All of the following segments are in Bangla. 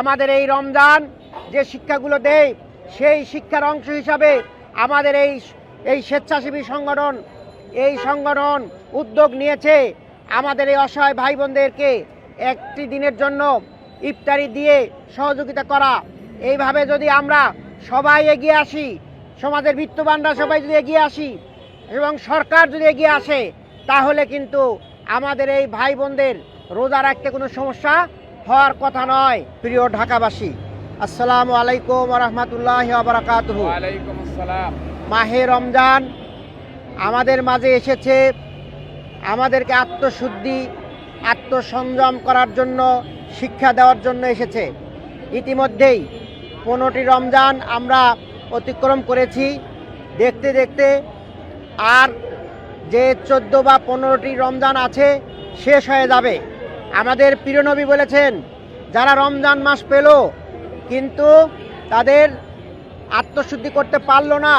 আমাদের এই রমজান যে শিক্ষাগুলো দেয়, সেই শিক্ষার অংশ হিসাবে আমাদের এই এই স্বেচ্ছাসেবী সংগঠন, এই সংগঠন উদ্যোগ নিয়েছে। আমাদের এই অসহায় ভাই বোনদেরকে একটি দিনের জন্য ইফতারি দিয়ে সহযোগিতা করা। এইভাবে যদি আমরা সবাই এগিয়ে আসি, সমাজের বিত্তবানরা সবাই যদি এগিয়ে আসি এবং সরকার যদি এগিয়ে আসে, তাহলে কিন্তু আমাদের এই ভাই বোনদের রোজা রাখতে কোনো সমস্যা হওয়ার কথা নয় প্রিয় ঢাকাবাসী। আসসালামু আলাইকুম রহমতুল্লাহ আসসালাম। মাহে রমজান আমাদের মাঝে এসেছে আমাদেরকে আত্মশুদ্ধি আত্মসংযম করার জন্য শিক্ষা দেওয়ার জন্য এসেছে। ইতিমধ্যেই পনেরোটি রমজান আমরা অতিক্রম করেছি। দেখতে দেখতে আর যে চোদ্দ বা পনেরোটি রমজান আছে শেষ হয়ে যাবে। আমাদের প্রিয়নবী বলেছেন, যারা রমজান মাস পেল, কিন্তু তাদের আত্মশুদ্ধি করতে পারল না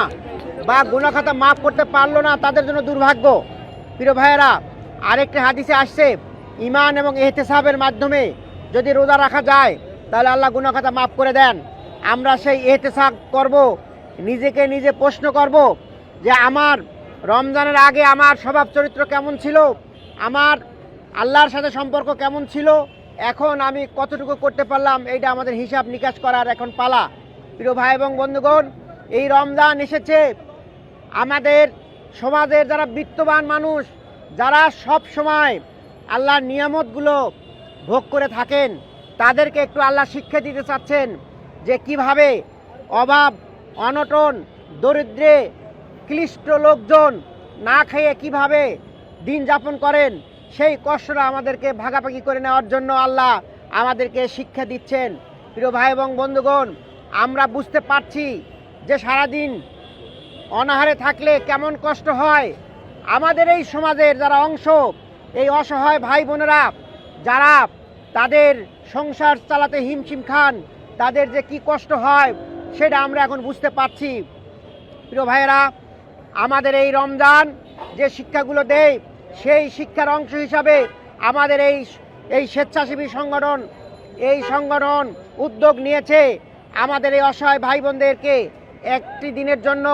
বা গুণাখাতা মাফ করতে পারল না, তাদের জন্য দুর্ভাগ্য। প্রিয় ভাইয়েরা, আরেকটি হাদিসে আসছে ইমান এবং এহতেসাবের মাধ্যমে যদি রোজা রাখা যায়, তাহলে আল্লাহ গুণাখাতা মাফ করে দেন। আমরা সেই এহতেসাব করব, নিজেকে নিজে প্রশ্ন করব যে, আমার রমজানের আগে আমার স্বভাব চরিত্র কেমন ছিল? আমার আল্লাহর সাথে সম্পর্ক কেমন ছিল? এখন আমি কতটুকু করতে পারলাম, এইটা আমাদের হিসাব নিকাশ করার এখন পালা। প্রিয় ভাই এবং বন্ধুগণ, এই রমজান এসেছে। আমাদের সমাজের যারা বিত্তবান মানুষ, যারা সব সময় আল্লাহর নিয়ামতগুলো ভোগ করে থাকেন, তাদেরকে একটু আল্লাহ শিক্ষা দিতে চাচ্ছেন যে কীভাবে অভাব, অনটন, দরিদ্রে, ক্লিষ্ট লোকজন না খেয়ে কীভাবে দিন যাপন করেন। সেই কষ্টটা আমাদেরকে ভাগাভাগি করে নেওয়ার জন্য আল্লাহ আমাদেরকে শিক্ষা দিচ্ছেন। প্রিয় ভাই এবং বন্ধুগণ, আমরা বুঝতে পারছি যে সারাদিন অনাহারে থাকলে কেমন কষ্ট হয়। আমাদের এই সমাজের যারা অংশ, এই অসহায় ভাই বোনেরা, যারা তাদের সংসার চালাতে হিমশিম খান, তাদের যে কি কষ্ট হয় সেটা আমরা এখন বুঝতে পারছি। প্রিয় ভাইয়েরা, আমাদের এই রমজান যে শিক্ষাগুলো দেয় সেই শিক্ষার অংশ হিসাবে আমাদের এই এই স্বেচ্ছাসেবী সংগঠন এই সংগঠন উদ্যোগ নিয়েছে আমাদের এই অসহায় ভাই বোনদেরকে একটি দিনের জন্য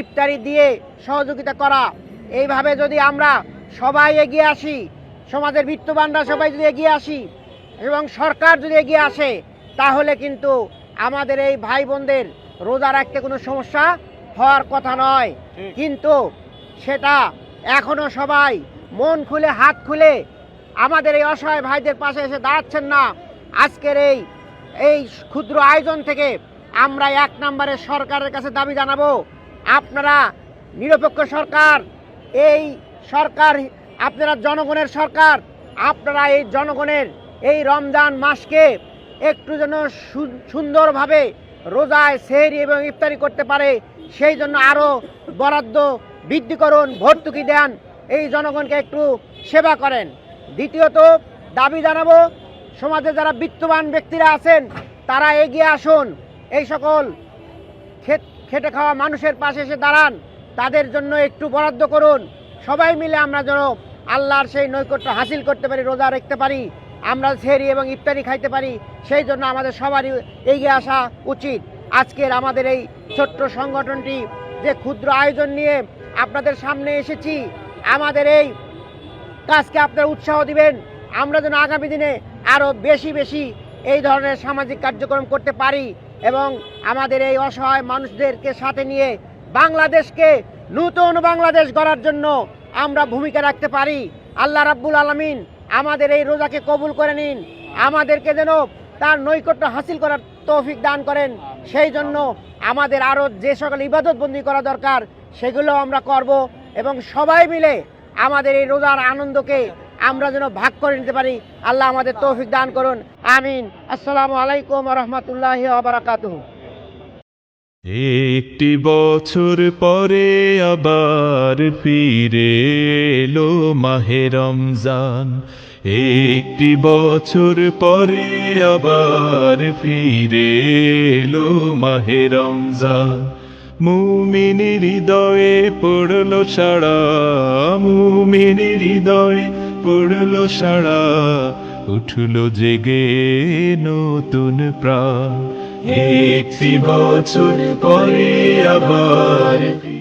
ইফতারি দিয়ে সহযোগিতা করা। এইভাবে যদি আমরা সবাই এগিয়ে আসি সমাজের বিত্তবানরা সবাই যদি এগিয়ে আসি এবং সরকার যদি এগিয়ে আসে তাহলে কিন্তু আমাদের এই ভাই বোনদের রোজা রাখতে কোনো সমস্যা হওয়ার কথা নয়। কিন্তু সেটা এখনও সবাই মন খুলে, হাত খুলে আমাদের এই অসহায় ভাইদের পাশে এসে দাঁড়াচ্ছেন না। আজকের এই এই ক্ষুদ্র আয়োজন থেকে আমরা এক নম্বরে সরকারের কাছে দাবি জানাব। আপনারা, নিরপেক্ষ সরকার, এই সরকার, আপনারা জনগণের সরকার, আপনারা এই জনগণের এই রমজান মাসকে একটু যেন সুন্দরভাবে রোজায় সেহরি এবং ইফতারি করতে পারে। সেই জন্য আরও বরাদ্দ বৃদ্ধি করুন, ভর্তুকি দেন, এই জনগণকে একটু সেবা করেন। দ্বিতীয়ত দাবি জানাব, সমাজে যারা বিত্তবান ব্যক্তিরা আছেন, তারা এগিয়ে আসুন। এই সকল খেটে খাওয়া মানুষের পাশে এসে দাঁড়ান, তাদের জন্য একটু বরাদ্দ করুন। সবাই মিলে আমরা যেন আল্লাহর সেই নৈকট্য হাসিল করতে পারি, রোজা রাখতে পারি আমরা সেহরি এবং ইফতারি খাইতে পারি, সেই জন্য আমাদের সবারই এগিয়ে আসা উচিত। আজকের আমাদের এই ছোট্ট সংগঠনটি যে ক্ষুদ্র আয়োজন নিয়ে আপনাদের সামনে এসেছি, আমাদের এই কাজকে আপনারা উৎসাহ দিবেন। আমরা যেন আগামী দিনে আরও বেশি বেশি এই ধরনের সামাজিক কার্যক্রম করতে পারি এবং আমাদের এই অসহায় মানুষদেরকে সাথে নিয়ে বাংলাদেশকে নূতন বাংলাদেশ গড়ার জন্য আমরা ভূমিকা রাখতে পারি। আল্লাহ রাব্বুল আলমিন আমাদের এই রোজাকে কবুল করে নিন। আমাদেরকে যেন তার নৈকট্য হাসিল করার তৌফিক দান করেন। সেই জন্য আমাদের আরও যে সকল ইবাদতবন্দি করা দরকার, সেগুলো আমরা করব এবং সবাই মিলে আমাদের এই রোজার আনন্দকে আমরা যেন ভাগ করে নিতে পারি। আল্লাহ আমাদের তৌফিক দান করুন। আমিন। আসসালামু আলাইকুম রহমতুল্লাহ বারাকাতুহু। একটি বছর পরে আবার ফিরে এলো মাহে রমজান। একটি বছর পরে আবার ফিরে এলো মাহে রমজান। মুমিনি হৃদয়ে পড়ল সাড়া, মুমিনি হৃদয়ে পড়ল সাড়া, উঠল জেগে নতুন প্রাণ। একটি বছর পরে আবার